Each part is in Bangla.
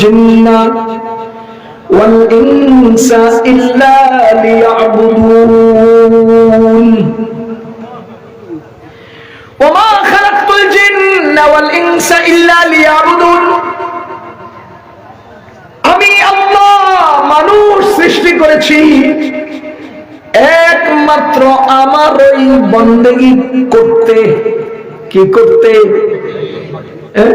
জিন্না ওয়াল ইনসা ইল্লা লিয়াবুদুন ওয়ামা খালাকাতুল জিন্না ওয়াল ইনসা ইল্লা লিয়াবুদুন আমি আল্লাহ মানুষ সৃষ্টি করেছি। একমাত্র আমার ওই বন্দেগি করতে। কি করতে? হ্যাঁ?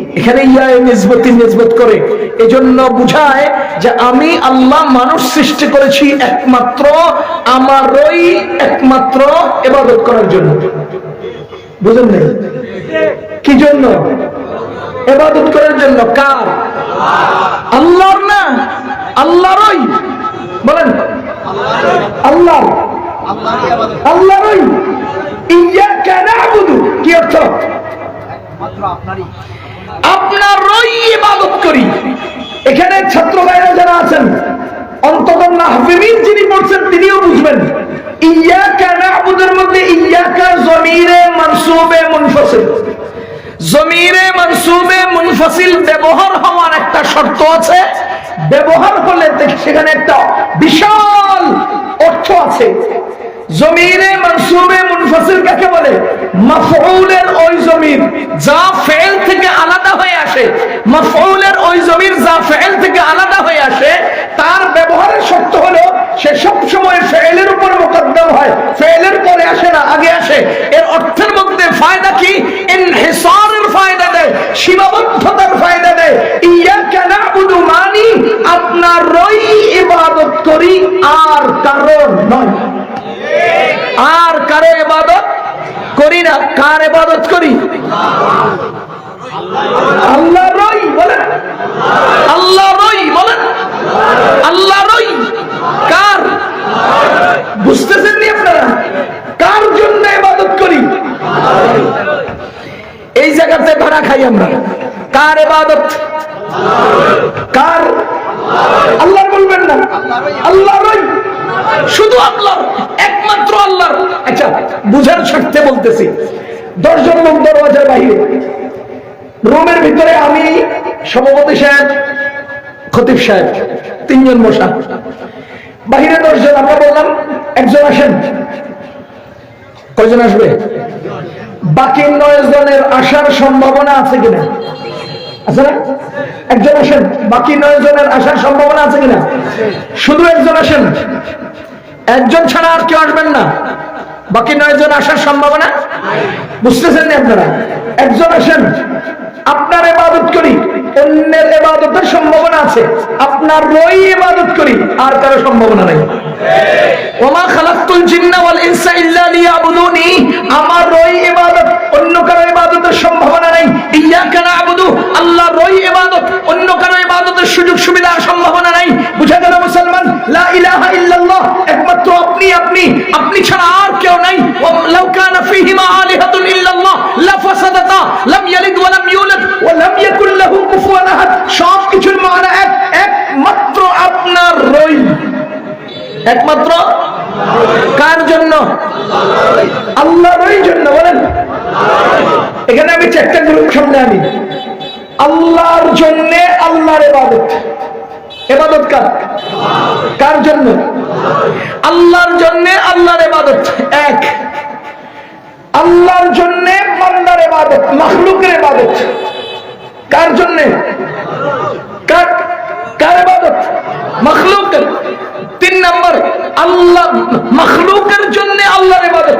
এখানে ইয়া নিসবতি নিসবত করে। এজন্য বুঝায় যে আমি আল্লাহ মানুষ সৃষ্টি করেছি একমাত্র আমারই একমাত্র ইবাদত করার জন্য। বুঝেন নাই? কি জন্য? ইবাদত করার জন্য কার? আল্লাহর না? আল্লাহরই বলেন। আল্লাহ আল্লাহরই ইয়াকা না'বুদু কি অর্থ? আপনারই। ইবাদত করি। এখানে ছাত্র ভাইরা যারা আছেন, অন্তত মাহফিমিন যিনি পড়ছেন, তিনিও বুঝবেন। ইয়াকা না'বুদুর মধ্যে ইয়াকা জমিরে মানসুবে মুনফাসিল। জমিরে মানসুবে মুনফাসিল ব্যবহার হওয়ার একটা শর্ত আছে। ব্যবহার দেখি সেখানে একটা বিশাল অর্থ আছে। জমিরে মানসুবে মুনফাসিল কাকে বলে? মাফউলের ওই জমির যা ফেল থেকে আলাদা হয়ে আসে, মাফউলের ওই জমির যা ফেল থেকে আলাদা হয়ে আসে, তার ব্যবহারের শর্ত হলো সে সব সময় ফেলের উপর মোকদ্দম হয়। ফেলের পরে আসে না, আগে আসে। এর অর্থের মধ্যে ফায়দা কি? ইনহিসারের ফায়দা দেয়, সীমাবদ্ধতার ফায়দা দেয়। ইয়াকা না'বুদু মানি আপনারই ইবাদত করি, আর কারণ নয়। আর কারও ইবাদত করি না, কার ইবাদত করি? আল্লাহ রই বলেন আল্লাহ রই বলেন আল্লাহ রই, কার? বুঝতেছেন নি আপনারা? কার জন্য ইবাদত করি? এই জায়গাতে ভাড়া খাই আমরা। কার ইবাদত? কার? আল্লাহর বলবেন না। আল্লাহ রই। শুধু আল্লাহ একমাত্র আল্লাহ আচ্ছা বুঝার স্বার্থে বলতেছি। দশজন লোক দরওয়াজার বাহিরে। রুমের ভিতরে আমি, সভাপতি সাহেব, খতিব সাহেব, তিনজন বসা বাহিরে দশজন, আমরা বললাম, একজন আসেন। কয়জন আসবে? বাকি নয় জনের আসার সম্ভাবনা আছে কিনা? একজন আসেন, বাকি নয় জনের আসার সম্ভাবনা আছে কিনা? শুধু একজন আসেন। একজন ছাড়া আর কেউ আসবেন না। বাকি নয় জন আসার সম্ভাবনা? বুঝতেছেন না আপনারা? একজন আসেন, আপনার এবাদত করি, অন্যের এবাদতের সম্ভাবনা আছে। আপনার রই এবাদত করি, আর কারও সম্ভাবনা নাই। ওমা খালাকতুল জিন্না ওয়াল ইনসা ইল্লা লিয়াবুদুনি। আমার রই ইবাদত, অন্য কারও ইবাদতের সম্ভাবনা নাই। ইয়াকা না'বুদু আল্লাহ রই ইবাদত, অন্য কারও ইবাদতের সুযোগ সুবিধা সম্ভাবনা নাই। বুঝা গেল মুসলমান? লা ইলাহা ইল্লাল্লাহ, একমাত্র আপনি আপনি। আপনি ছাড়া আর কেউ নাই। লাউ কানা ফীহিমা আলিহাতুন ইল্লাল্লাহ লাফাসাদাতা লাম ইয়ালিদ ওয়া লাম ইউলাদ ওয়া লাম ইয়াকুল লাহু কুফুয়ান আহাদ। সব কিছুর মানা এক, একমাত্র আপনার রই। একমাত্র কার জন্য? আল্লাহরই জন্য, বলেন। এখানে আমি চারটা গ্রুপ সামনে আনি। আল্লাহর জন্য আল্লাহর এবাদত এবাদত কার? কার জন্য? আল্লাহর জন্য আল্লাহর এবাদত এক, আল্লাহর জন্য বান্দার এবাদত মাখলুকের এবাদত কার জন্য? কার কার এবাদত মখলুকের। তিন নম্বর, আল্লাহ, মখলুকের জন্য আল্লাহর ইবাদত।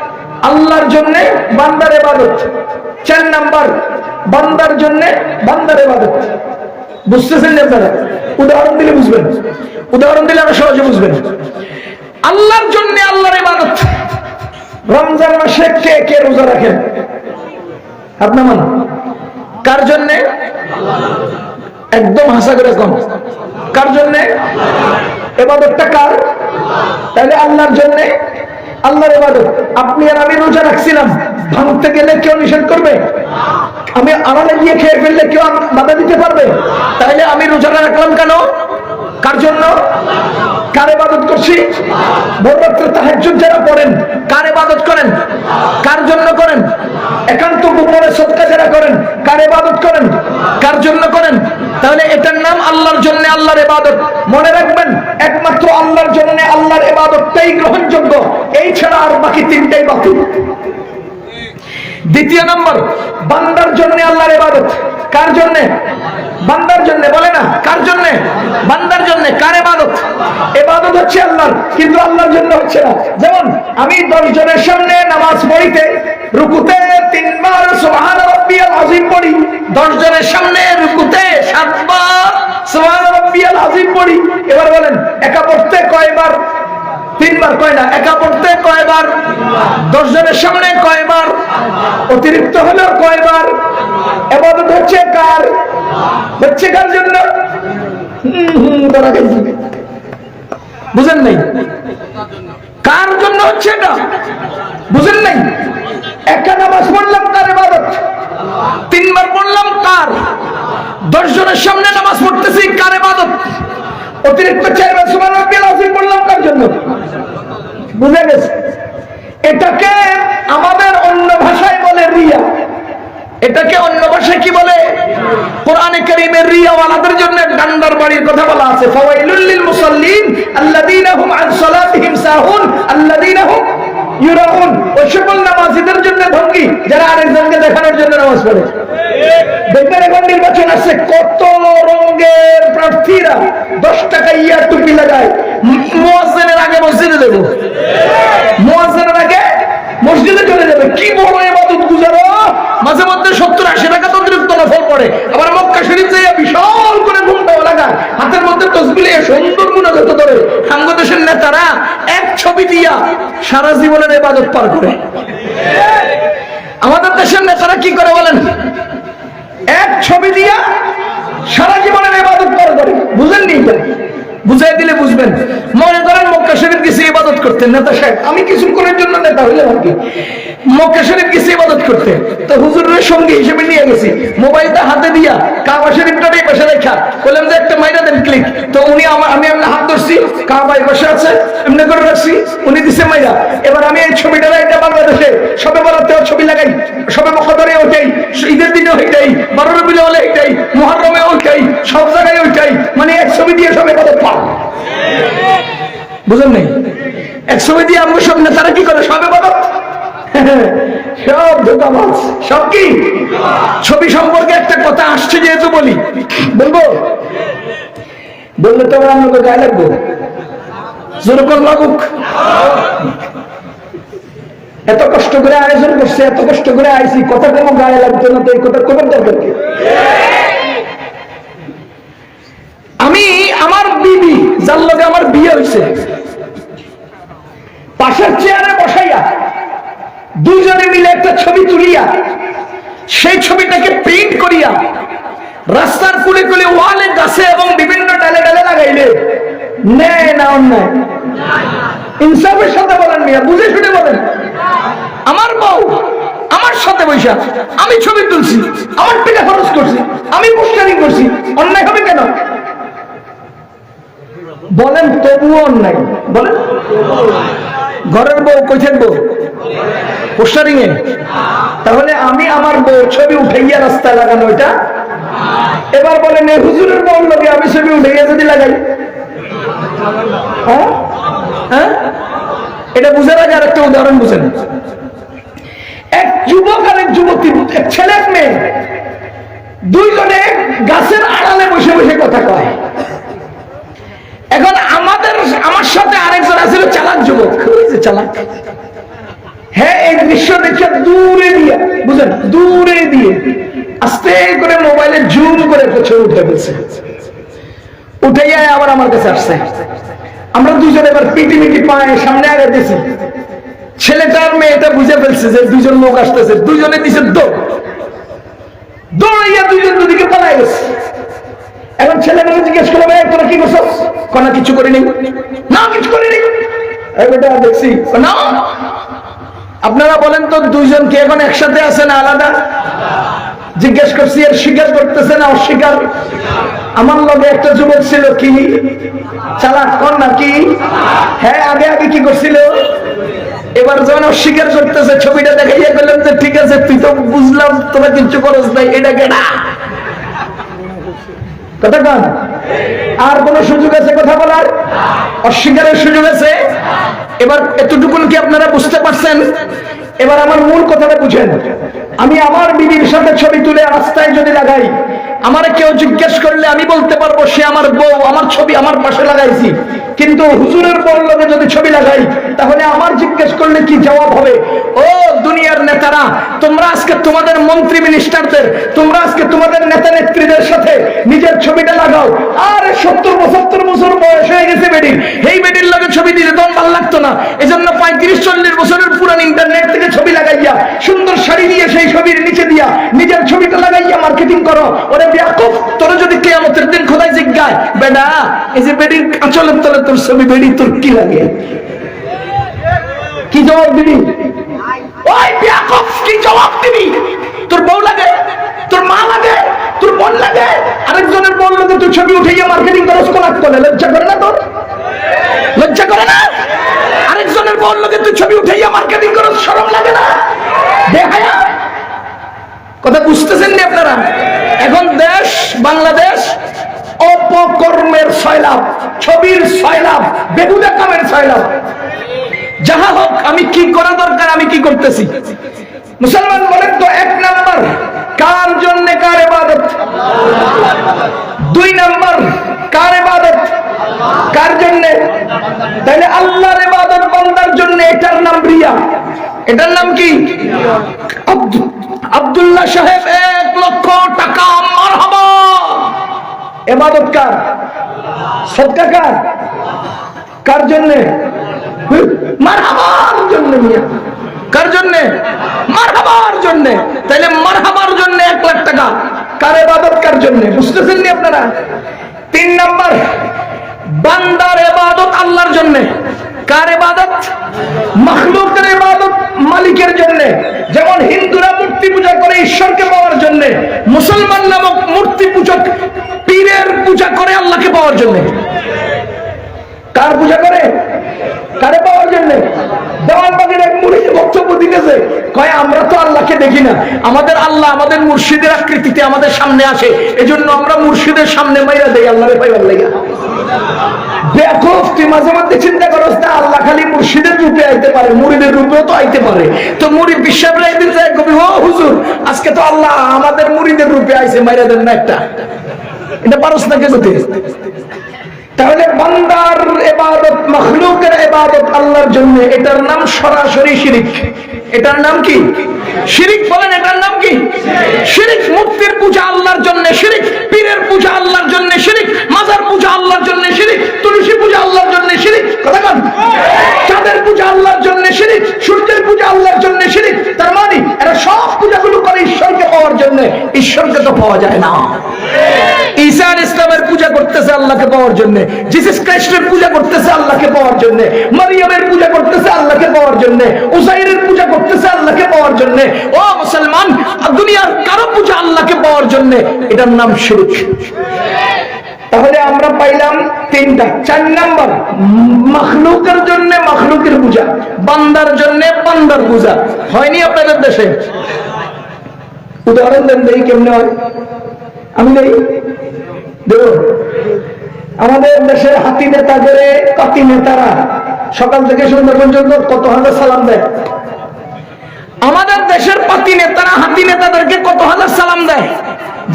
আল্লাহর জন্য বান্দার ইবাদত। চার নাম্বার, বান্দার জন্য বান্দার ইবাদত। বুঝতেছেন আপনারা? উদাহরণ দিলে বুঝবেন। উদাহরণ দিলে আরও সহজে বুঝবেন। আল্লাহর জন্য আল্লাহর ইবাদত। রমজান মাসে কে কে রোজা রাখেন? আপনার মান? কার জন্যে? একদম হাসা করে কম। কার জন্যে? এবাদতটা কার? তাহলে আল্লাহর জন্যে আল্লাহর এবাদত আপনি আর আমি রোজা রাখছিলাম। ভাঙতে গেলে কেউ নিষেধ করবে? আমি আড়ালে গিয়ে খেয়ে ফেললে কেউ বাধা দিতে পারবে? তাইলে আমি রোজাটা রাখলাম কেন? কার জন্য? কার ইবাদত করছি? বররাত্রে তাহাজ্জুদ যারা পড়েন কার ইবাদত করেন? কার জন্য করেন? একান্ত গোপনে সদকা যারা করেন, কার ইবাদত করেন? কার জন্য করেন? তাহলে এটার নাম আল্লাহর জন্য আল্লাহর ইবাদত। মনে রাখবেন, একমাত্র আল্লাহর জন্য আল্লাহর ইবাদতটাই গ্রহণযোগ্য। এই ছাড়া আর বাকি তিনটাই বাতিল। দ্বিতীয় নম্বর, বান্দার জন্য আল্লাহর ইবাদত। কার জন্য? বান্দার জন্য, বলে না? কার জন্য? বান্দার জন্য, কার ইবাদত? ইবাদত হচ্ছে আল্লাহর, কিন্তু আল্লাহর জন্য হচ্ছে না। যেমন, আমি দশ জনের সামনে নামাজ পড়িতে রুকুতে তিনবার সুবহান রাব্বিয়াল আযীম পড়ি দশ জনের সামনে রুকুতে সাতবার সুবহান রাব্বিয়াল আযীম পড়ি। এবার বলেন, একা পড়তে কয়বার তিনবার কয় না একা পড়তে কয়বার? দশ জনের সামনে কয়বার? অতিরিক্ত হলেও কয়বার? এবার হচ্ছে কার? হচ্ছে কার জন্য? বুঝেন নাই? কার জন্য হচ্ছে এটা? বুঝেন নাই? একা নামাজ পড়লাম কার এবাদত? তিনবার পড়লাম কার? দশ জনের সামনে নামাজ পড়তেছি কার এবাদত? অতিরিক্ত চেয়ারম্যান সুমান আজিম বললাম কার জন্য? বুঝে গেছে? এটাকে আমাদের অন্য ভাষায় বলে রিয়া। এটাকে অন্য ভাষায় কি বলে? কোরআনে কারীমের রিয়াওয়ালাদের জন্য ডান্ডার বাড়ির কথা বলা আছে। ফাওয়াইলুল লিল মুসাল্লিন আল্লাযীনা হুম আন সালাতিহিম সাহুন, আল্লাযীনা হুম ইউরাউন ওই সকল নামাজীদের জন্য ভঙ্গি যারা আরেকজনকে দেখানোর জন্য নামাজ পড়ে। দেখবেন এখন নির্বাচন কত রঙের প্রার্থীরা দশ টাকা ইয়ার টুপি লাগায়। আগে মসজিদে দেবো। মোয়াজ্জেনের আগে মসজিদে চলে যাবে। কি বড় এবাদত গুজারো। মাঝে মধ্যে সত্তর আশি টাকা তো অতিরিক্ত নফল পড়ে। আবার মক্কা শরীফ যাইয়া বিশাল করে ঘুমটা হাতের মধ্যে তসবিলে সুন্দর মুনাজাত ধরে বাংলাদেশের নেতারা এক ছবি দিয়া সারা জীবনের এবাদত পার করে। আমাদের দেশের নেতারা কি করে বলেন? এক ছবি দিয়া সারা জীবনের এবাদত পার করে। বুঝেন নি এটা? বুঝাই দিলে বুঝবেন। মনে করেন মক্কা শরীফ গেছে ইবাদত করতে। নেতা সাহেব, আমি কিছুক্ষণের জন্য নেতা হইলাম আর কি। মক্কা শরীফ গেছে ইবাদত করতে। তো হুজুরের সঙ্গে হিসেবে নিয়ে গেছি। মোবাইলটা হাতে দিয়া কাবা শরীফটা এই পাশে রেখা। বললাম যে, একটা মাইরা দেন ক্লিক তো উনি আমার, আমি এমনি হাত ধরছি। কাবা এই পাশে আছে। এমনি করে রাখছি। উনি দিছে মাইরা। এবার আমি এই ছবিটা এটা বাংলাদেশে সবে বলাতেও ছবি লাগাই। সবে মকদরে ওইটাই, ঈদের দিনে ওইটাই বারো রবিলে হলে ওইটাই, মহরমে ওইটাই, সব জায়গায় ওইটাই। মানে এক ছবি দিয়ে সবে পা বুঝলেন নাই? এক ছবি দিয়ে আমরা সব নেতারা কি করে? সবে সব ধোকাবাজ। সব কি? ছবি সম্পর্কে একটা কথা আসছে যেহেতু বলি। বলব? বললে তো আমাকে গায়ে লাগবো। লাগুক এত কষ্ট করে আয়োজন করছে, এত কষ্ট করে আইসি কথা কোনো গায়ে লাগতো না, তো এই কথা কবে দরকার কি? আমি আমার বিবি যার লগে আমার বিয়ে হয়েছে পাশের চেয়ারে বসাইয়া দুইজনে মিলে একটা ছবি তুলিয়া, সেই ছবিটাকে প্রিন্ট করিয়া রাস্তার কুলে কুলে ওয়ালে গাছে এবং বিভিন্ন ডালে ডালে লাগাইলে নেয় না অন্যায়? ইনসাফের সাথে বলেন মিয়া, বুঝে শুনে বলেন। আমার বউ আমার সাথে বৈশা আমি ছবি তুলছি, আমার টাকা খরচ করছি, আমি পোস্টারিং করছি, অন্যায় হবে কেন? বলেন তবুও নাই বলেন। ঘরের বউ কোথায় বউ। পোস্টারিং এ তাহলে আমি আমার বউ ছবি উঠাইয়া রাস্তায় লাগানো এটা? এবার বলেন, এ হুজুরের বউ লগে আমি ছবি উঠাইয়া যদি লাগাই? হ্যাঁ? হ্যাঁ? এটা বুঝে আগে আর একটা উদাহরণ বুঝেন। এক যুবক আর এক যুবতী, এক ছেলে, এক মেয়ে। দুইজনে গাছের আড়ালে বসে বসে কথা কয়। এখন আমাদের আমার সাথে আরেকজন আছে চালাক যুবক। চালাক? হ্যাঁ এই দৃশ্য দেখে দূরে দিয়ে বুঝলেন? দূরে দিয়ে আস্তে করে মোবাইলে জুম করে পেছনে উঠে ফেলছে আবার আমার কাছে আসছে। আমরা দুজন এবার পিটি মিটি পায়ে সামনে আগে দিয়েছি ছেলেটার মেয়েটা বুঝে ফেলছে যে দুজন লোক আসতেছে। দুজনে দিছে দৌড়। দৌড়াইয়া দুজন দুদিকে পালাই গেছে। এখন ছেলেটাকে জিজ্ঞেস ভাই, তোরা কি করছস? কনা কিছু করিনি। না, কিছু করিনি। এই বেটা, দেখছি। না। আপনারা বলেন তো, দুইজন কি এখন একসাথে আছে না আলাদা? জিজ্ঞেস করছি, এর স্বীকার করতেছে না অস্বীকার? আমার লগে একটা যুবক ছিল কি? চালাক কর না কি? হ্যাঁ আগে আগে কি করছিল? এবার যখন অস্বীকার করতেছে, ছবিটা দেখাইয়া গেলেন যে, ঠিক আছে, তুই তো বুঝলাম, তোরা কিচ্ছু করস নাই, এটা কেনা আর কোন সুযোগ আছে কথা বলার? অস্বীকারের সুযোগ আছে? এবার এতটুকুন কি আপনারা বুঝতে পারছেন? এবার আমার মূল কথাটা বুঝেন। আমি আমার বিবির সাথে ছবি তুলে রাস্তায় যদি লাগাই, আমার কেউ জিজ্ঞেস করলে আমি বলতে পারব সে আমার বউ, আমার ছবি আমার পাশে লাগাইছি। কিন্তু হুজুরের বড় লোকে যদি ছবি লাগাই, তাহলে আমার জিজ্ঞেস করলে কি জবাব হবে? ও দুনিয়ার নেতারা, তোমরা আজকে তোমাদের মন্ত্রী মিনিস্টারদের, তোমরা আজকে তোমাদের নেতা নেত্রীদের সাথে নিজের ছবিটা লাগাও। আর সত্তর পঁচাত্তর বছর বয়স হয়ে গেছে বেডির। এই বেডির লগে ছবি দিলে তখন ভালো লাগতো না। এজন্য পঁয়ত্রিশ, চল্লিশ বছরের পুরান ইন্টারনেট থেকে ছবি লাগাইয়া, সুন্দর শাড়ি দিয়ে সেই ছবির নিচে দিয়া, নিজের ছবিটা লাগাইয়া মার্কেটিং করো। ওরে বিয়াকুফ তোরা যদি কেয়ামতের দিন খোদাই জিজ্ঞায় বেডা এই যে বেডির আঁচলের তলে তোর ছবি বেডি তোর কি লাগে? কি জবাব দিবি? ওই বিয়াকুফ, কি জবাব দিবি? তোর বউ লাগে? তোর মা লাগে? তোর বোন লাগে? আরেকজনের বোন লাগে, তুই ছবি উঠে গিয়ে মার্কেটিং করস, কোলাক করে লজ্জা করে না তোর? লজ্জা করে না? আরেকজনের বোন লাগে, তুই ছবি উঠে গিয়ে মার্কেটিং করস, শরম লাগে না? দেখায়া? কথা বুঝতেছেন না আপনারা? এখন দেশ, বাংলাদেশ অপকর্মের সয়লাভ, ছবির সয়লাভ বেগুদা কামের সয়লাভ। যাহা হোক, আমি কি করা দরকার, আমি কি করতেছি? মুসলমান বলেন তো, এক নাম্বার, কার জন্য কার এবাদত দুই নাম্বার, কার এবাদত কার জন্য? তাহলে আল্লাহর এবাদত বান্দার জন্য এটার নাম রিয়া। এটার নাম কি? আব্দু- আব্দুল্লাহ সাহেব, এক লক্ষ টাকা, মারহাবা। এবাদত কার? সদকা কার? কার জন্য? মারহাবার জন্য কার জন্য? মারহাবার জন্য। তাইলে মারহাবার জন্য এক লাখ টাকা। কার এবাদত কার জন্য? বুঝতেছেন নি আপনারা? তিন নাম্বার বান্দার এবাদত আল্লাহর জন্য। কার এবাদত মখলুকের এবাদত মালিকের জন্য। যেমন হিন্দুরা মূর্তি পূজা করে ঈশ্বরকে পাওয়ার জন্য, মুসলমান নামক মূর্তি পূজক পীরের পূজা করে আল্লাহকে পাওয়ার জন্য। কার পূজা করে? কারে পাওয়ার জন্য? এক মুড়ি বক্তব্য দিতেছে। কয়, আমরা তো আল্লাহকে দেখি না। আমাদের আল্লাহ আমাদের মুর্শিদের আকৃতিতে আমাদের সামনে আসে। এজন্য আমরা মুর্শিদের সামনে মাইরা আল্লাহরে পাইবার লাগে আল্লাহ আইতে পারে মুড়িদের তো আজকে তো আল্লাহ আমাদের মুড়িদের রূপে আইছে, মাইরা দেন না একটা। এটা পারস না কেন? তাহলে বান্দার এবাদত, মখলুকের এবাদত আল্লাহর জন্য এটার নাম সরাসরি শিরিক। এটার নাম কি? শিরিক বলেন, এটার নাম কি? শিরিক। মূর্তির পূজা আল্লাহর জন্য শিরিক, পীরের পূজা আল্লাহর জন্য শিরিক, মাজার পূজা আল্লাহর জন্য শিরিক, তুলসী পূজা আল্লাহর জন্য শিরিক। কথা কন। চাঁদের পূজা আল্লাহর জন্য শিরিক, সূর্যের পূজা আল্লাহর জন্য শিরিক। তার মানে এরা সব পূজাগুলো করে ঈশ্বরকে পাওয়ার জন্য। ঈশ্বরকে তো পাওয়া যায় না। ঈসা ইসলামের পূজা করতেছে আল্লাহকে পাওয়ার জন্য। জিসাস খ্রিস্টের পূজা করতেছে আল্লাহকে পাওয়ার জন্য, মারিয়ামের পূজা করতেছে আল্লাহকে পাওয়ার জন্য উসাইরের পূজা করতেছে আল্লাহকে পাওয়ার জন্য। ও মুসলমান, দুনিয়ার কারও পূজা আল্লাহকে পাওয়ার জন্য, এটার নাম শিরক। তাহলে আমরা পাইলাম তিনটা, চার নাম্বার, মখলুকের জন্য মখলুকের পূজা, বান্দার জন্য বান্দার পূজা। হয়নি আপনাদের দেশে? উদাহরণ দেন দেখি কেমনে হয়। আমি নেই আমাদের দেশের হাতি নেতা কাতি নেতারা, সকাল থেকে সন্ধ্যা পর্যন্ত কত হাজার সালাম দেয়? আমাদের দেশের পাতি নেতারা, হাতি নেতাদেরকে কত হাজার সালাম দেয়?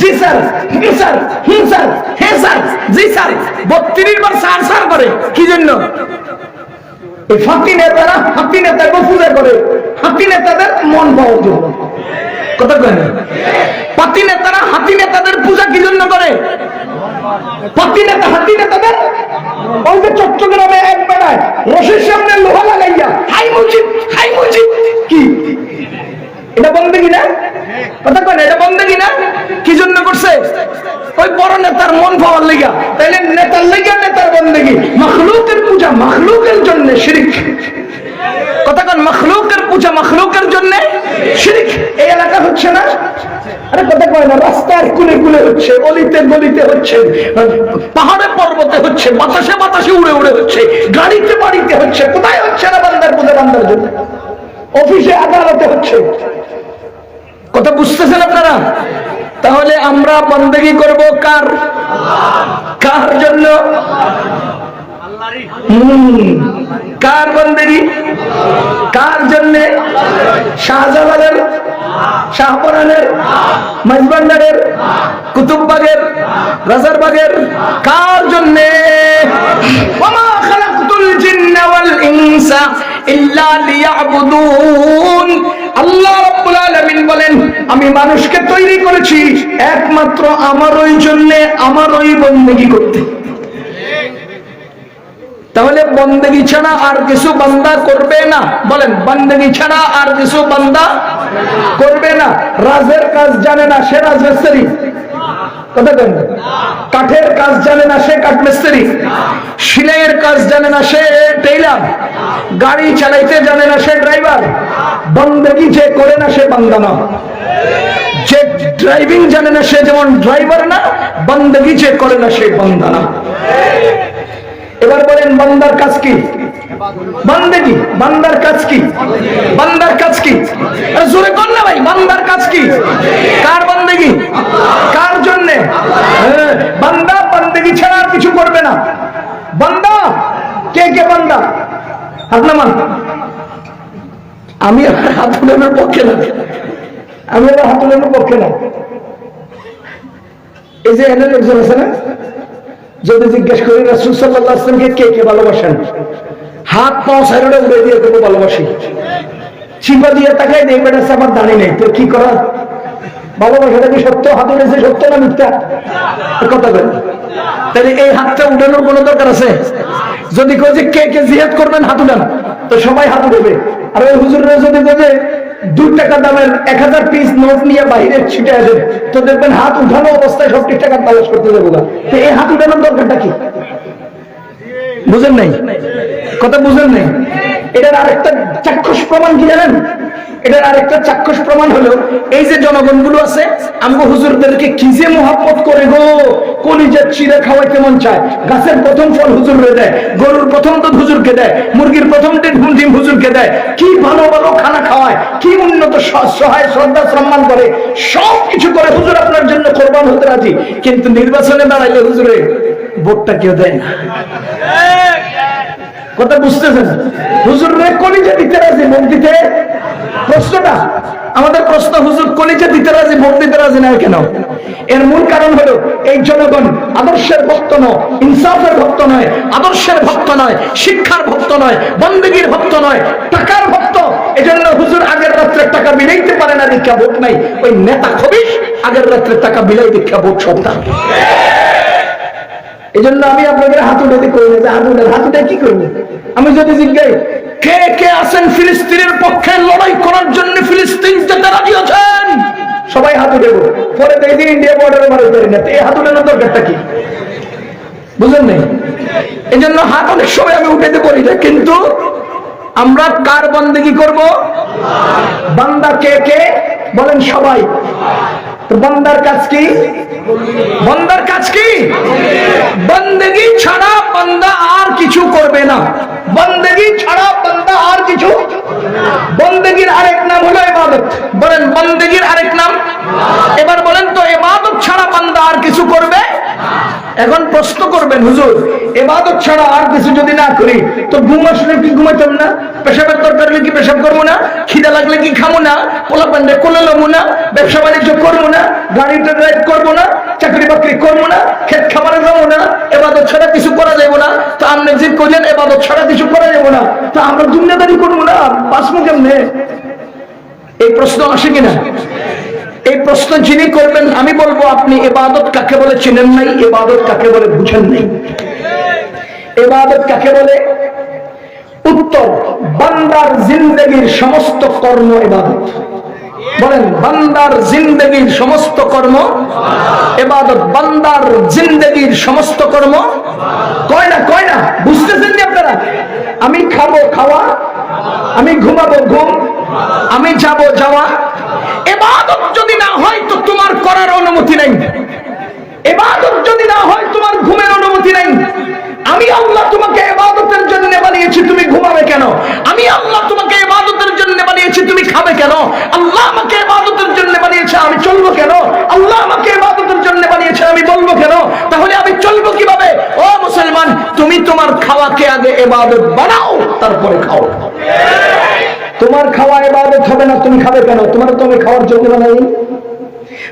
জি স্যার, হি স্যার হি স্যার, হে স্যার, জি স্যার, বত্রিশ বার সার সার করে, কি জন্য? এই ফাঁকি নেতারা হাতি নেতাকে পূজা করে, হাতি নেতাদের মন পাওয়ার জন্য কথা কেন পাতি নেতারা, হাতি নেতাদের পূজা কি জন্য করে? পাতি নেতা, হাতি নেতাদের? ওই যে চট্টগ্রামে এক বেড়ায় রসের সামনে লোহা লাগাইয়া, হাই মুজিব হাই মুজিব কি? এটা বন্দেগি না কথা কয় না, এটা বন্দেগি না কি জন্য করছে? ওই বড় নেতার মন পাওয়ার লেগা, তাইলে নেতার লেগা নেতার বন্দেগি। মখলুকের পূজা মখলুকের জন্য শিরিক। কথা কন মখলুকের পূজা মখলুকের জন্য শিরিক। এই এলাকা হচ্ছে না? আরে কথা কয় না কুলে কুলে হচ্ছে, অলিতে গলিতে হচ্ছে, পাহাড়ে পর্বতে হচ্ছে, বাতাসে বাতাসে উড়ে উড়ে হচ্ছে, গাড়িতে বাড়িতে হচ্ছে, কোথায় হচ্ছে না বান্দার পূজা বান্দার জন্য? অফিসে আদালতে হচ্ছে। কথা বুঝতেছেন আপনারা? তাহলে আমরা বন্দেগি করব কার? কার জন্য? কার বন্দেগি? কার জন্যে? শাহজালালের? শাহপরানের? মাইজবান্ডারের কুতুববাগের? রাজারবাগের? কার জন্যে? আমি মানুষকে তৈরি করেছি একমাত্র আমার ওই জন্য আমার ওই বন্দেগি করতে। তাহলে বন্দেগি ছাড়া আর কিছু বান্দা করবে না। বলেন, বন্দেগি ছাড়া আর কিছু বান্দা করবে না। রাজের কাজ জানে না সে রাজমিস্ত্রি। কথা কাঠের কাজ জানে না সে কাঠ কাঠমিস্ত্রি। সিলাইয়ের কাজ জানে না সে টেইলার। গাড়ি চালাইতে জানে না সে ড্রাইভার। বন্দেগি যে করে না সে বান্দা না। যে ড্রাইভিং জানে না সে যেমন ড্রাইভার না, বন্দেগি যে করে না সে বান্দা না। এবার বলেন, বান্দার কাজ কি? বান্দেগি, বান্দার কাজ কি? বান্দার কাজ কি? জোরে কর না ভাই, বান্দার কাজ কি? কার বান্দেগি? কার জন্য? বান্দা বান্দেগি ছাড়া আর কিছু করবে না। বান্দা? কে কে বান্দা? হাত নামান। আমি আর হাত উঠানোর পক্ষে না। আমি আর হাত উঠানোর পক্ষে না। এই যে এনে লোকজন আছে না? যদি জিজ্ঞেস করি, রাসুল সাল্লাহ আসলামকে কে কে ভালোবাসেন? হাত, পাও সাইডে উড়ে দিয়ে দেবো ভালোবাসি। চিপা দিয়ে তাকাই নেই বেটা আমার দাঁড়িয়ে নেই তো কি করা ভালোবাসাটা কি সত্য? হাত উঠেছে সত্য না মিথ্যা? কথা বলেন তাহলে এই হাতটা উঠানোর কোনো দরকার আছে? যদি কেউ যে কে কে জিহাদ করবেন, হাত উঠান তো সবাই হাত উঠবে আর ওই হুজুররা যদি বোঝে দুই টাকা দামের এক হাজার পিস নোট নিয়ে বাইরে ছিটে আসেন তো দেখবেন হাত উঠানো অবস্থায় সব টাকা তালাশ করতে দেবো না তো এই হাত উঠানোর দরকারটা কি? বুঝেন নাই? কথা বুঝেন নাই? এটার আরেকটা চাক্ষুষ প্রমাণ কি জানেন? এটার আরেকটা চাক্ষুষ প্রমাণ হলো, এই যে জনগণগুলো আছে, আমগো হুজুরদেরকে কি যে মহাব্বত করে গো? কলিজার চিড়ে খাওয়াইতে মন চায়। গাছের প্রথম ফল হুজুরে দেয়, গরুর প্রথম দুধ হুজুরকে দেয়, মুরগির প্রথম ডিম হুজুরকে দেয়। কি ভালো ভালো খানা খাওয়ায়, কি উন্নত সহায়, শ্রদ্ধা, সম্মান করে, সব কিছু করে হুজুর আপনার জন্য কোরবান হতে রাজি। কিন্তু নির্বাচনে দাঁড়াইলে হুজুরে, ভোটটা কেউ দেয় না। কথা বুঝতেছেন? হুজুর কলিজা দিতে রাজি ভোট দিতে? প্রশ্নটা, আমাদের প্রশ্ন, হুজুর কলিজা দিতে রাজি ভোট দিতে রাজি না কেন? এর মূল কারণ হলো, এই জনগণ আদর্শের ভক্ত নয়, ইনসাফের ভক্ত নয়, আদর্শের ভক্ত নয়, শিক্ষার ভক্ত নয়, বন্দগীর ভক্ত নয়, টাকার ভক্ত। এজন্য হুজুর আগের রাত্রে টাকা বিলাইতে পারে না, দীক্ষা ভোট নাই। ওই নেতা খবিস আগের রাত্রে টাকা বিলাই দীক্ষা ভোট সন্তান। এই জন্য আমি আপনাদের হাত উঠাতে করি না। যে হাত উঠে হাত উঠে কি করব? আমি যদি জিজ্ঞাই কে কে আছেন ফিলিস্তিনের পক্ষে লড়াই করার জন্য ফিলিস্তিন যেতে রাজি আছেন? সবাই হাত উঠেবো পরে দেখি ইন্ডিয়া বর্ডারে পারি না এই দরকারটা কি? বুঝলেন নাই? এই জন্য হাত অনেক সময় আমি উঠাতে পারি না, কিন্তু আমরা কার বন্দেগি করব? বান্দা কে কে? বলেন সবাই। তো বান্দার কাজ কি? বান্দার কাজ কি? বন্দেগি ছাড়া বান্দা আর কিছু করবে না। বন্দেগি ছাড়া বান্দা আর কিছু বন্দেগির আরেক নাম হলো ইবাদত বলেন, বন্দেগির আরেক নাম? এবার বলেন তো ইবাদত ছাড়া বান্দা আর কিছু করবে? এখন প্রশ্ন করবেন, হুজুর, এবাদত ছাড়া আর কিছু যদি না করি, তো ঘুম আসলে কি ঘুমাইতাম না? পেশাবের দরকার হলে কি পেশাব করব না? খিদা লাগলে কি খামো না? পোলা পান্ডে কোলে লমু না? ব্যবসা বাণিজ্য করব না গাড়িটা ড্রাইভ করব না, চাকরি বাকরি করব না ক্ষেত খামারে যাব না, এবাদত ছাড়া কিছু করা যাব না, তো আপনি যে করলেন এবাদত ছাড়া কিছু করা যাব না, তা আমরা দুনিয়াদারি করব না, বাঁচবো কেমনে? এই প্রশ্ন আসে কিনা? এই প্রশ্ন যিনি করবেন, আমি বলব আপনি এবাদত কাকে বলে চিনেন নাই, এবাদত কাকে বলে বুঝেন নাই? এবাদত কাকে বলে? উত্তর, বান্দার জিন্দগির সমস্ত কর্ম এবাদত। বলেন, বান্দার সমস্ত কর্ম? বান্দার সমস্ত কর্ম? বুঝতেছেন নি আপনারা? আমি খাব, খাওয়া, আমি ঘুমাবো, ঘুম, আমি যাব, যাওয়া। এবাদত যদি না হয়, তো তোমার করার অনুমতি নেই। এবাদত যদি না হয়, তোমার ঘুমের অনুমতি নেই। আমি আল্লাহ তোমাকে এবাদতের জন্য বানিয়েছি, তুমি ঘুমাবে কেন? আমি আল্লাহ তোমাকে এবাদতের জন্য বানিয়েছি, তুমি খাবে কেন আল্লাহ আমাকে এবাদতের জন্য বানিয়েছে আমি চলবো কেন? আল্লাহ আমাকে এবাদতের জন্য বানিয়েছে আমি বলব কেন? তাহলে আমি চলবো কীভাবে? ও মুসলমান, তুমি তোমার খাওয়াকে আগে এবাদত বানাও, তারপরে খাও। তোমার খাওয়া এবাদত হবে না, তুমি খাবে কেন? তোমার তো আমি খাওয়ার জন্য বানাই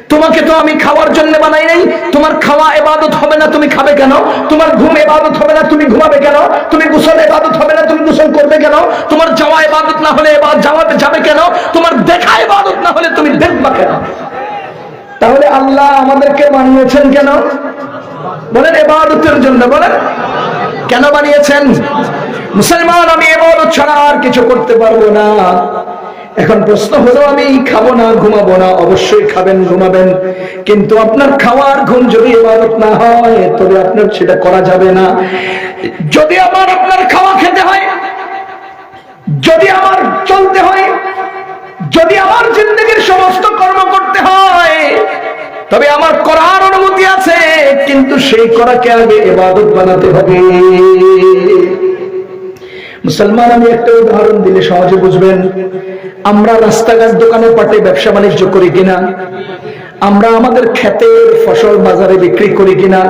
তোমাকে তো আমি খাওয়ার জন্য বানাই নাই। তোমার খাওয়া এবাদত হবে না, তুমি খাবে কেন? তোমার ঘুম এবাদত হবে না, তুমি ঘুমাবে কেন? তুমি গোসল এবাদত হবে না, তুমি গোসল করবে কেন? তোমার যাওয়া এবাদত না হলে এবার যাওয়াতে যাবে কেন? তোমার দেখা এবাদত না হলে তুমি দেখবা কেন? তাহলে আল্লাহ আমাদেরকে বানিয়েছেন কেন? বলেন এবাদতের জন্য, বলেন। কেন বানিয়েছেন? মুসলমান, আমি এবাদত ছাড়া আর কিছু করতে পারব না। এখন প্রশ্ন হলো, আমি খাব না, ঘুমাবো না? অবশ্যই খাবেন, ঘুমাবেন। কিন্তু আপনার খাওয়ার ঘুম যদি এবাদত না হয়, তবে আপনার সেটা করা যাবে না। যদি আমার আপনার খাওয়া খেতে হয়, যদি আমার চলতে হয়, যদি আমার জিন্দগির সমস্ত কর্ম করতে হয়, তবে আমার করার অনুমতি আছে, কিন্তু সেই করাকে আগে এবাদত বানাতে হবে। মুসলমান, আমি একটা উদাহরণ দিলে সহজে বুঝবেন। আমরা রাস্তাঘাট দোকানে পাটে ব্যবসা বাণিজ্য করি কিনা? আমরা আমাদের ক্ষেতের ফসল বাজারে বিক্রি করি কিনা?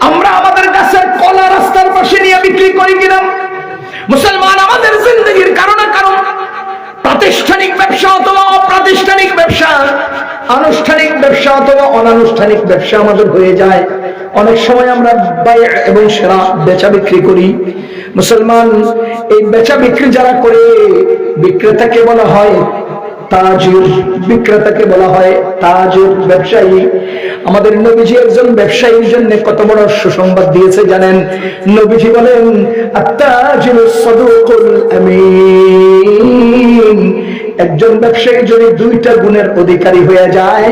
আমরা আমাদের গাছের কলা রাস্তার পাশে নিয়ে বিক্রি করি কিনা? মুসলমান, আমাদের জিন্দগির কারণে কারণ? প্রাতিষ্ঠানিক ব্যবসা অথবা অপ্রাতিষ্ঠানিক ব্যবসা? আনুষ্ঠানিক ব্যবসা অথবা অনানুষ্ঠানিক ব্যবসা আমাদের হয়ে যায়। অনেক সময় আমরা এবং সেরা বেচা বিক্রি করি। মুসলমান, এই বেচা বিক্রি যারা করে বিক্রেতাকে বলা হয় তাজুর, বিক্রেতাকে বলা হয় তাজুর ব্যবসায়ী। আমাদের নবীজি একজন ব্যবসায়ীর জন্য কত বড় সুসংবাদ দিয়েছে জানেন? নবীজি বলেন আত্তাজুল সাদুকুল আমিন। একজন ব্যবসায়ী যদি দুইটা গুণের অধিকারী হয়ে যায়,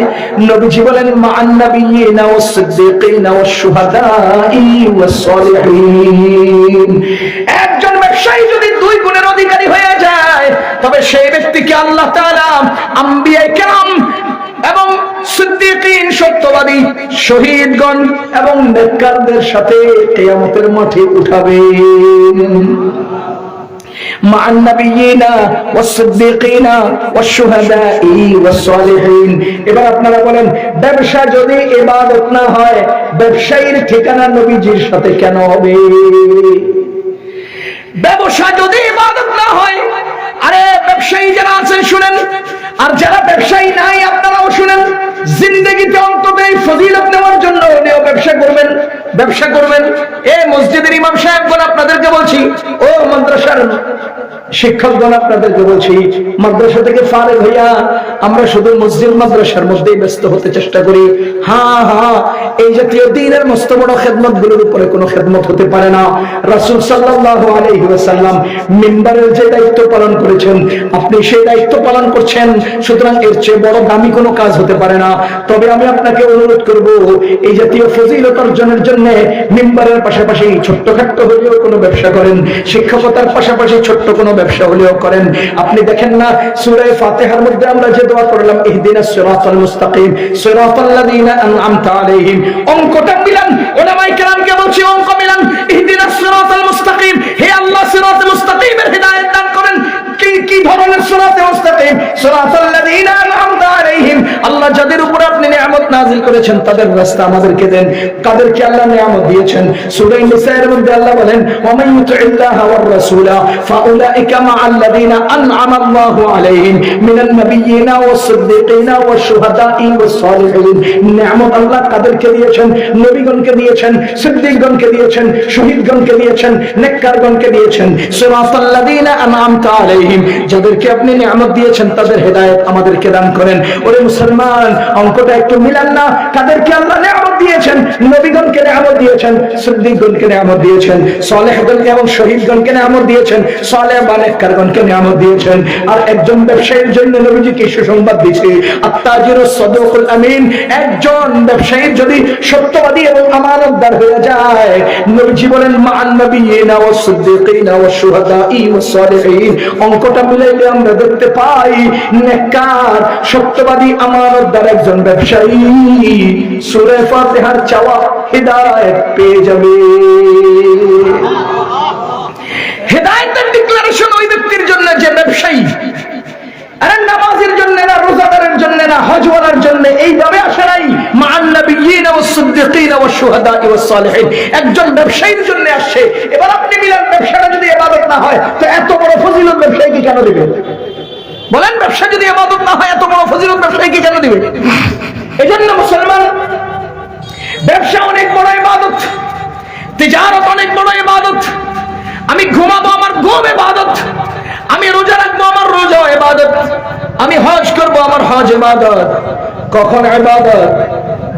নবীজি বলেন মান নাবিয়িনা ওয়াস সিদ্দিকিনা ওয়াস শুহাদাই ওয়াস সালিহিন। একজন ব্যবসায়ী যদি দুই গুণের অধিকারী হয়ে যায় তবে সেই ব্যক্তিকে আল্লাহ তাআলা আম্বিয়া কেরাম এবং সিদ্দিকিন সত্যবাদী শহীদগণ এবং নেককারদের সাথে কিয়ামতের মাঠে উঠাবেন مع النبيين والصديقين والشهداء والصالحين এবার আপনারা বলেন ব্যবসা যদি ইবাদত না হয় ব্যবসায়ীর ঠিকানা নবীজির সাথে কেন হবে ব্যবসা যদি ইবাদত না হয় আরে ব্যবসায়ী যারা আছেন শুনেন। আর যারা ব্যবসায়ী নাই, আপনারাও শুনেন। জিন্দগিতে অন্তত এই ফজিলত নেওয়ার জন্য ব্যবসা করবেন। ব্যবসা করবেন। এ মসজিদের ইমাম সাহেবগণ, আপনাদেরকে বলছি, ও মাদ্রাসার শিক্ষকগণ, আপনাদেরকে বলছি, মাদ্রাসা থেকে ফারে হইয়া আমরা শুধু মসজিদ মাদ্রাসার মধ্যেই ব্যস্ত হতে চেষ্টা করি। হ্যাঁ হ্যাঁ এই জাতীয় দিনের মস্ত বড় খেদমতগুলোর উপরে কোনো খেদমত হতে পারে না। রাসুল সাল্লাল্লাহু আলাইহি ওয়াসাল্লাম মিম্বারের যে দায়িত্ব পালন করেছেন, আপনি সেই দায়িত্ব পালন করছেন, সুতরাং এর চেয়ে বড় দামি কোনো কাজ হতে পারে না। তবে আমি আপনাকে অনুরোধ করব, এই জাতীয় ফজিলত অর্জনের জন্য মিম্বারের পাশাপাশি ছোট্টখাট্ট হলেও কোনো ব্যবসা করেন, শিক্ষকতার পাশাপাশি ছোট্ট কোনো ব্যবসা হলেও করেন। আপনি দেখেন না, সূরা ফাতিহার মধ্যে আমরা যে দোয়া করলাম, ইহদিনাস সিরাতাল মুস্তাকিম, সিরাতাল অঙ্কটা মিলান বলছি, অঙ্ক মিলান। সিরাতাল মুস্তাকিম, হে আল্লাহ সিরাতাল মুস্তাকিমের দান করেন। কি কি ধরনের সিরাতে মুস্তাকিম? সিরাতাল আন'আমতা আলাইহিম। আল্লাহ যাদের উপর আপনি নিয়ামত নাজিল করেছেন, তাদের রাস্তা আমাদেরকে দেন। কাদেরকে আল্লাহ নিয়ামত দিয়েছেন? সূরা নিসার মধ্যে আল্লাহ বলেন ওয়া মান ইউতিল্লাহ ওয়ার রাসূলা, ফাউলাইকা মা'আল্লাযীনা আন'আমা আল্লাহু আলাইহিম মিনান নাবিয়্যিনা ওয়াস সিদ্দীকিনা ওয়াশ শুহাদাই ওয়াস সালিহিন। নিয়ামত আল্লাহ কাদেরকে দিয়েছেন? নবীগণকে দিয়েছেন? সিদ্দিকগণকে দিয়েছেন? শহীদগণকে দিয়েছেন? নেককারগণকে দিয়েছেন? সিরাতাল্লাযীনা আন'আমতা আলাইহিম। যাদেরকে আপনি নিয়ামত দিয়েছেন, তাদের হেদায়েত আমাদেরকে দান করেন। ওরে মুসলমান অঙ্কটা একটু মিলান না। কাদেরকে আল্লাহ দিয়েছেন, নবীগণকে নিয়ামত দিয়েছেন, সিদ্দিকগণকে নিয়ামত দিয়েছেন সালেহগণকে এবং শহীদগণকে নিয়ামত দিয়েছেন, সালেহ বা নেককারগণকে নিয়ামত দিয়েছেন। আর একজন ব্যবসায়ীর জন্য নবীজি কি সুসংবাদ দিয়েছে আত্তাজিরুস সাদুকুল আমিন। একজন ব্যবসায়ীর যদি সত্যবাদী এবং আমানতদার হয়ে যায়, নবীজি বলেন মান নবিয়িনা ওয়াস সিদ্দিকিনা ওয়াস শুহাদাই ওয়াস সালিহিন। অঙ্কটা মিলাইলে আমরা দেখতে পাই, নেককার, সত্যবাদী, আমানতদার একজন ব্যবসায়ী সূরা ফাতিহার চাওয়া হিদায়াত পেয়ে যাবে। হেদায়েতের ডিক্লারেশন ওই ব্যক্তির জন্য যে ব্যবসায়ী, আরে নামাজের জন্য না, রোজাদারের জন্য না, হজওয়ালার জন্য আসে নাই। সিদ্দিকিন শুহাদা একজন ব্যবসায়ীর জন্য এবার আপনি মিলান, ব্যবসাটা যদি ইবাদত না হয়, তো এত বড় ফজিলত ব্যবসায়ীকে কেন দিবেন বলেন, ব্যবসা যদি ইবাদত না হয়, এত বড় ফজিলত ব্যবসায়ীকে কেন দিবে? এজন্য মুসলমান ব্যবসা অনেক বড় ইবাদত, তিজারত অনেক বড় ইবাদত, আমি ঘুমাবো আমার ঘুম ইবাদত, আমি রোজা রাখব আমার রোজা ইবাদত, আমি হজ করব আমার হজ ইবাদত। কখন ইবাদত?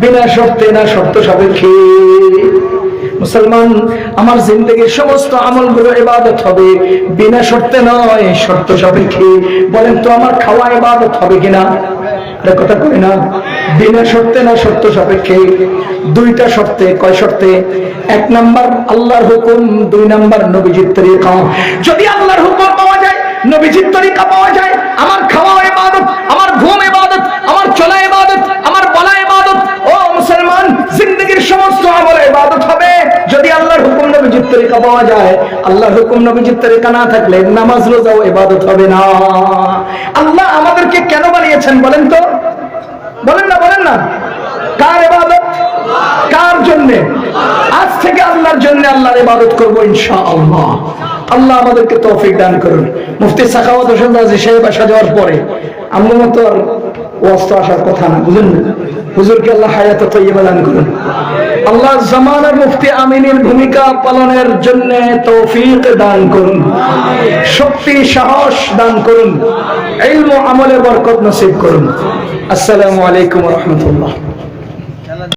বিনা শর্তে না শর্ত সাপেক্ষে। মুসলমান, আমার জিন্দগির সমস্ত আমলগুলো ইবাদত হবে, বিনা শর্তে নয়, শর্ত সাপেক্ষে। বলেন তো আমার খাওয়া ইবাদত হবে কিনা? আরে কথা কই না? বিনা শর্তে না শর্ত সাপেক্ষে দুইটা শর্তে, কয় শর্তে? এক নাম্বার, আল্লাহর হুকুম, দুই নাম্বার, নবীজির তরিকা। যদি আল্লাহর হুকুম পাওয়া যায়, নবীজির তরিকা পাওয়া যায়, আমার খাওয়া ইবাদত, আমার ঘুম ইবাদত, আমার চলা ইবাদত, আমার বলা ইবাদত, ও মুসলমান, জিন্দগির সমস্ত আমল ইবাদত হবে। যদি আল্লাহর হুকুম নবীজির তরিকা পাওয়া যায়, আল্লাহর হুকুম নবীজির তরিকা না থাকলে নামাজ, রোজাও ইবাদত হবে না। আল্লাহ আমাদেরকে কেন বানিয়েছেন বলেন তো? বলেন না বলেন না। কার এবাদত কার জন্য? আজ থেকে আল্লাহর জন্য আল্লাহর ইবাদত করব ইনশাআল্লাহ। আল্লাহ আল্লাহ আমাদেরকে তৌফিক দান করুন। মুফতি সাখাওয়াত হোসেন রাজি সাহেব আসা যাওয়ার পরে আমার মতো আর অস্ত্র আসার কথা না বুঝলেন না? হুজুরকে আল্লাহ হায়াত তৈবা দান করুন। আল্লাহ জামানার মুফতি আমিনের ভূমিকা পালনের জন্য তৌফিক দান করুন। শক্তি, সাহস দান করুন। ইলম আমলে বরকত নসিব করুন। আসসালামু আলাইকুম রহমতুল্লাহ।